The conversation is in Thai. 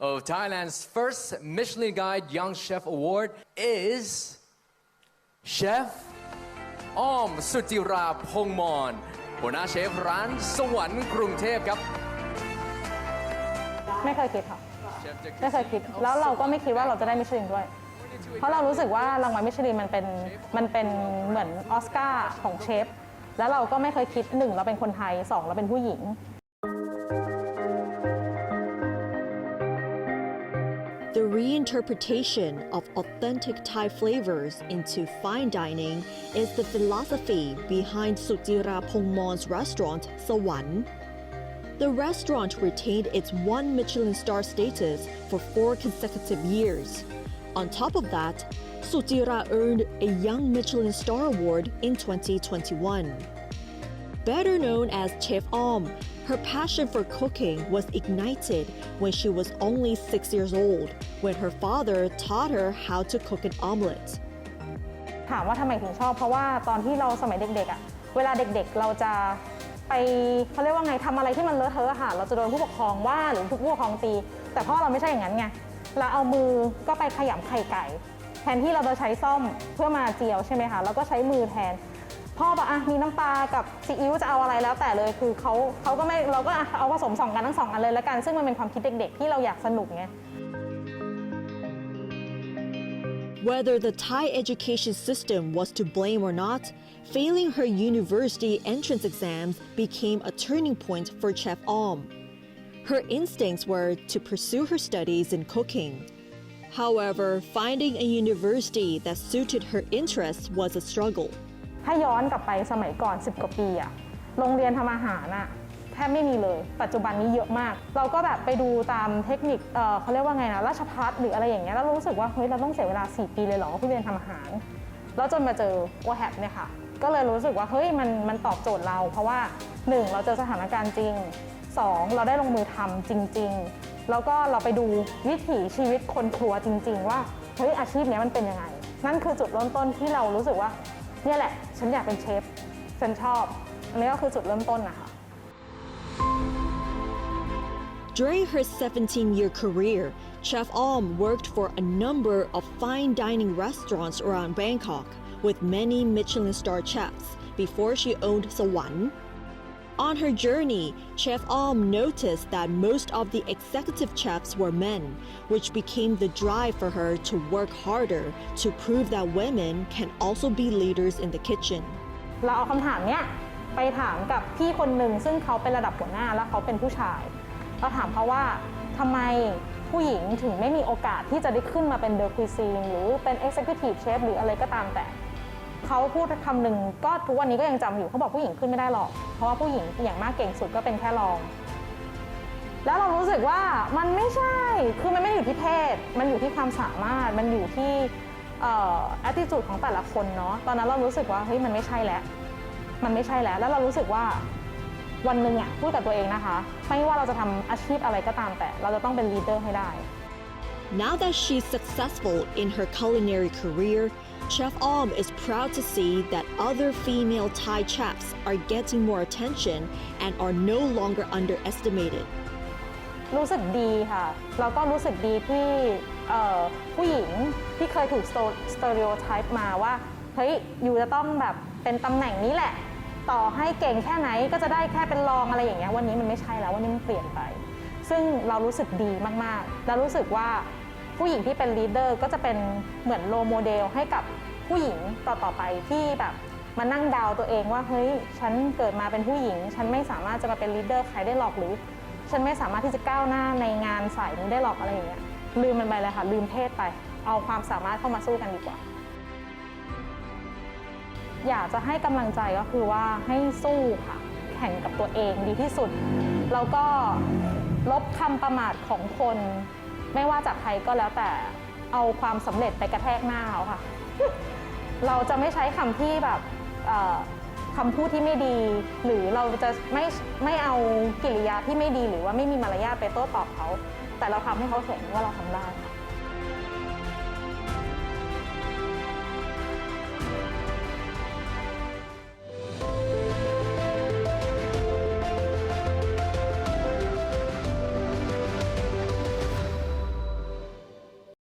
Thailand's first Michelin Guide Young Chef Award is Chef อ้อมสุจิราพงษ์มอนหัวหน้าเชฟร้านสวรรค์กรุงเทพครับ ไม่เคยคิดค่ะ Chef Jackie ไม่เคยคิด แล้วเราก็ไม่คิดว่าเราจะได้มิชลินด้วย เพราะเรารู้สึกว่ารางวัลมิชลินมันเป็นมันเป็นเหมือนออสการ์ของเชฟ แล้วเราก็ไม่เคยคิดหนึ่งเราเป็นคนไทยสองเราเป็นผู้หญิง reinterpretation of authentic Thai flavors into fine dining is the philosophy behind Sutira Pongmon's restaurant, Sawan. The restaurant retained its one Michelin star status for four consecutive years. On top of that, Sutira earned a Young Michelin Star Award in 2021. Better known as Chef Om, her passion for cooking was ignited when she was only six years old, when her father taught her how to cook an omelet. ถามว่าทำไมถึงชอบ เพราะว่าตอนที่เราสมัยเด็กๆอะเวลาเด็กๆเราจะไปเขาเรียกว่าไงทำอะไรที่มันเลอะเทอะอะค่ะเราจะโดนผู้ปกครองว่าหรือผู้ปกครองตี แต่พ่อเราไม่ใช่อย่างนั้นไงเราเอามือก็ไปขยำไข่ไก่ แทนที่เราจะใช้ซ่อมเพื่อมาเจียวใช่ไหมคะเราก็ใช้มือแทน พ่อบอกอะมีน้ำปลากับซีอิ๊วจะเอาอะไรแล้วแต่เลยคือเขาเขาก็ไม่เราก็อะเอาผสมสองกันทั้งสองอันเลยแล้วกัน ซึ่งมันเป็นความคิดเด็ก ๆ ที่เราอยากสนุกไง Whether the Thai education system was to blame or not, failing her university entrance exams became a turning point for Chef Om. Her instincts were to pursue her studies in cooking. However, finding a university that suited her interests was a struggle. ถ้าย้อนกลับไปสมัยก่อน 10 กว่าปีอะโรงเรียนทำอาหารอะแทบไม่มีเลย ปัจจุบันนี้เยอะมาก เราก็แบบไปดูตามเทคนิคเออเขาเรียกว่าไงนะราชพัฒหรืออะไรอย่างเงี้ยแล้วเรารู้สึกว่าเฮ้ยเราต้องเสียเวลา 4 ปีเลยเหรอเพื่อเรียนทำอาหาร แล้วจนมาเจอโอแฮปเนี่ยค่ะ ก็เลยรู้สึกว่าเฮ้ยมันมันตอบโจทย์เรา เพราะว่า 1 เราเจอสถานการณ์จริง 2 เราได้ลงมือทำจริง ๆ แล้วก็เราไปดูวิถีชีวิตคนครัวจริง ๆ ว่าเฮ้ยอาชีพเนี้ยมันเป็นยังไงนั่นคือจุดเริ่มต้นที่เรารู้สึกว่า เนี่ยแหละ ฉันอยากเป็นเชฟ ฉันชอบ อันนี้ก็คือจุดเริ่มต้นนะคะ During her 17 year career, Chef Om worked for a number of fine dining restaurants around Bangkok with many Michelin star chefs before she owned Sawan. On her journey, Chef Om noticed that most of the executive chefs were men, which became the drive for her to work harder to prove that women can also be leaders in the kitchen. เราเอาคำถามเนี้ยไปถามกับพี่คนหนึ่งซึ่งเขาเป็นระดับหัวหน้าแล้วเขาเป็นผู้ชาย เราถามเขาว่าทำไมผู้หญิงถึงไม่มีโอกาสที่จะได้ขึ้นมาเป็นเดอะคุยซีนหรือเป็น Executive Chef หรืออะไรก็ตามแต่ เขาพูดคำหนึ่งก็ทุกวันนี้ก็ยังจำอยู่เขาบอกผู้หญิงขึ้นไม่ได้หรอก เพราะว่าผู้หญิงอย่างมากเก่งสุดก็เป็นแค่รอง แล้วเรารู้สึกว่ามันไม่ใช่ คือมันไม่ได้อยู่ที่เพศ มันอยู่ที่ความสามารถ มันอยู่ที่เอ่อ attitude ของแต่ละคนเนาะ ตอนนั้นเรารู้สึกว่าเฮ้ยมันไม่ใช่แล้ว มันไม่ใช่แล้ว แล้วเรารู้สึกว่าวันหนึ่งอะพูดกับตัวเองนะคะ ไม่ว่าเราจะทำอาชีพอะไรก็ตามแต่ เราจะต้องเป็น leader ให้ได้ Now that she's successful in her culinary career, Chef Om is proud to see that other female Thai chefs are getting more attention and are no longer underestimated. รู้สึกดีค่ะ แล้วก็รู้สึกดีที่ผู้หญิงที่เคยถูกสเตอริโอไทป์มาว่า เฮ้ย อยู่จะต้องแบบเป็นตำแหน่งนี้แหละ ต่อให้เก่งแค่ไหนก็จะได้แค่เป็นรองอะไรอย่างเงี้ย วันนี้มันไม่ใช่แล้ว วันนี้มันเปลี่ยนไป ซึ่งเรารู้สึกดีมาก ๆ แล้วรู้สึกว่า ผู้หญิงที่เป็นลีดเดอร์ก็จะเป็นเหมือนโลโมเดลให้กับผู้หญิงต่อๆไปที่แบบมานั่งดาวตัวเองว่าเฮ้ยฉันเกิดมาเป็นผู้หญิง ฉันไม่สามารถจะมาเป็นลีดเดอร์ใครได้หรอกหรือ ฉันไม่สามารถที่จะก้าวหน้าในงานสายนี้ได้หรอกอะไรอย่างเงี้ยลืมมันไปเลยค่ะลืมเพศไป เอาความสามารถเข้ามาสู้กันดีกว่า อยากจะให้กำลังใจก็คือว่าให้สู้ค่ะ แข่งกับตัวเองดีที่สุด แล้วก็ลบคำประมาทของคน ไม่ว่าจากใครก็แล้วแต่เอาความสำเร็จไปกระแทกหน้าเขาค่ะ เราจะไม่ใช้คำที่แบบเอ่อคำพูดที่ไม่ดี หรือเราจะไม่ไม่เอากิริยาที่ไม่ดีหรือว่าไม่มีมารยาทไปโต้ตอบเขา แต่เราทำให้เขาเห็นว่าเราทำได้ค่ะ